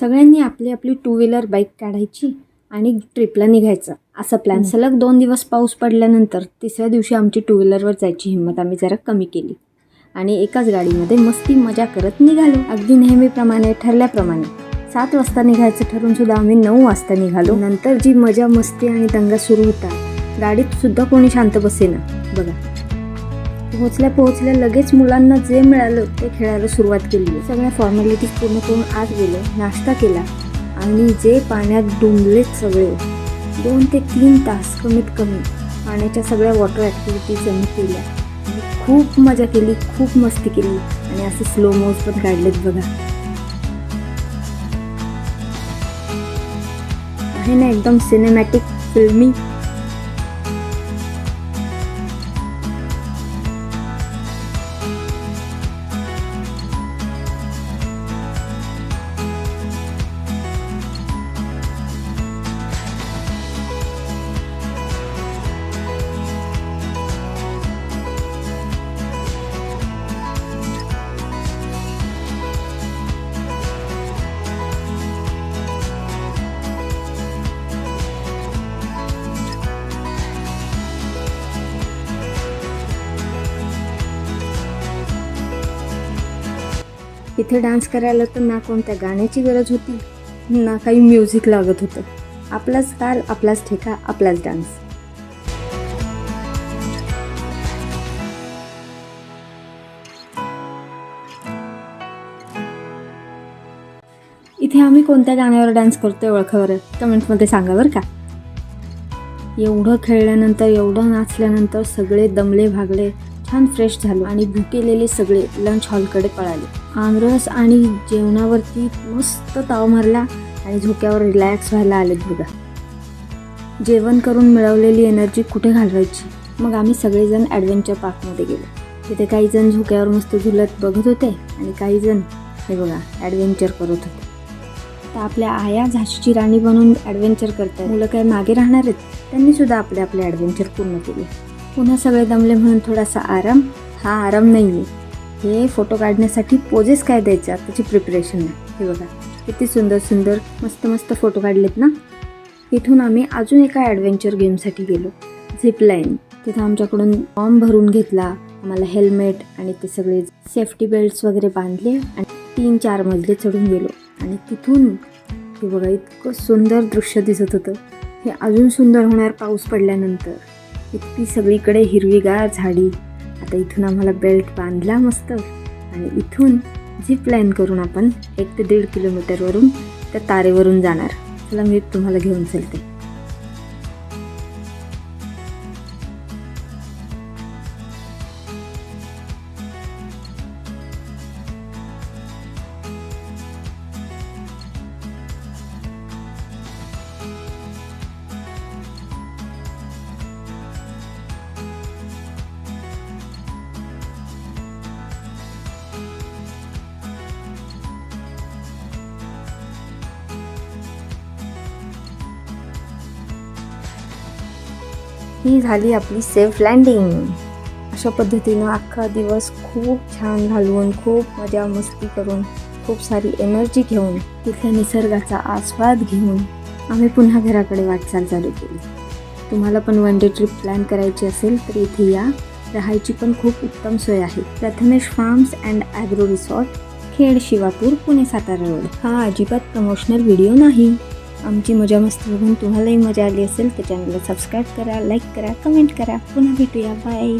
सगळ्यांनी आपली आपली टू व्हीलर बाईक काढायची आणि ट्रिपला निघायचं. असं प्लॅन सलग दोन दिवस पाऊस पडल्यानंतर तिसऱ्या दिवशी आमची टू व्हीलरवर जायची हिंमत आम्ही जरा कमी केली. आणि एकाच गाडीमध्ये मस्ती मजा करत निघालो. अगदी नेहमीप्रमाणे ठरल्याप्रमाणे. सात वाजता निघायचं ठरून सुद्धा आम्ही नऊ वाजता निघालो. नंतर जी मजा मस्ती आणि दंगा सुरू होता गाडीत सुद्धा कोणी शांत बसेना. बघा पोहोचल्या पोहोचल्या लगेच मुलांना जे मिळालं ते खेळायला सुरुवात केली. सगळ्या फॉर्मॅलिटीज पूर्ण करून आत गेलो. नाश्ता केला आणि जे पाण्यात डुंबलेत सगळे दोन ते तीन तास कमीत कमी पाण्याच्या सगळ्या वॉटर ॲक्टिव्हिटीज आम्ही केल्या. खूप मजा केली खूप मस्ती केली आणि असे स्लो मोज पण काढलेत बघा. आहे ना एकदम सिनेमॅटिक फिल्मी इथे डान्स करायला तर ना कोणत्या गाण्याची गरज होती ना काही म्युझिक लागत होतं. आपलाच ताल आपलाच ठेका आपलाच डान्स. इथे आम्ही कोणत्या गाण्यावर डान्स करतोय ओळखावर कमेंटमध्ये सांगा बरं का. एवढं खेळल्यानंतर एवढं नाचल्यानंतर सगळे दमले भागले छान फ्रेश झालो आणि भुकेलेले सगळे लंच हॉलकडे पळाले. आमरस आणि जेवणावरती मस्त ताव मारला आणि झोक्यावर रिलॅक्स व्हायला आलेत बघा. जेवण करून मिळवलेली एनर्जी कुठे घालवायची? मग आम्ही सगळेजण ॲडव्हेंचर पार्कमध्ये गेलो. तिथे काही जण झोक्यावर मस्त झुलत बघत होते आणि काही जण हे बघा ॲडव्हेंचर करत होते. तर आपल्या आया झाशीची राणी बनून ॲडव्हेंचर करतात मुलं काय मागे राहणार आहेत? त्यांनीसुद्धा आपले आपले ॲडव्हेंचर पूर्ण केले. पुन्हा सगळे दमले म्हणून थोडासा आराम. हा आराम नाही आहे हे फोटो काढण्यासाठी पोजेस काय द्यायच्या? त्याची प्रिपरेशन आहे. हे बघा. किती सुंदर सुंदर मस्त मस्त फोटो काढलेत ना? इथून आम्ही अजून एका ॲडव्हेंचर गेमसाठी गेलो. झिपलाईन तिथं आमच्याकडून फॉर्म भरून घेतला. आम्हाला हेल्मेट आणि ते सगळे सेफ्टी बेल्ट्स वगैरे बांधले आणि तीन चार मजले चढून गेलो. आणि तिथून हे बघा इतकं सुंदर दृश्य दिसत होतं. हे अजून सुंदर होणार पाऊस पडल्यानंतर. इतकी सगळीकडे हिरवीगार झाडी. आता इथून आम्हाला बेल्ट बांधला मस्त. आणि इथून झिप लाईन करून आपण एक ते दीड किलोमीटरवरून त्या तारेवरून जाणार. चला मी तुम्हाला घेऊन चलते. ही झाली आपली सेफ लँडिंग अशा पद्धतीनं अख्खा दिवस खूप छान घालवून खूप मजा मस्ती करून खूप सारी एनर्जी घेऊन तिथल्या निसर्गाचा आस्वाद घेऊन आम्ही पुन्हा घराकडे वाटचाल चालू केली. तुम्हाला पण वन डे ट्रिप प्लॅन करायची असेल तर इथे या. राहायची पण खूप उत्तम सोय आहे. Prathamesh farms and agro resort Khed Shivapur Pune Satara road हा अजिबात प्रमोशनल व्हिडिओ नाही. आमची मजा मस्ती बघून तुम्हालाही मजा आली असेल तर चॅनलला सबस्क्राईब करा लाईक करा कमेंट करा. पुन्हा भेटूया. बाय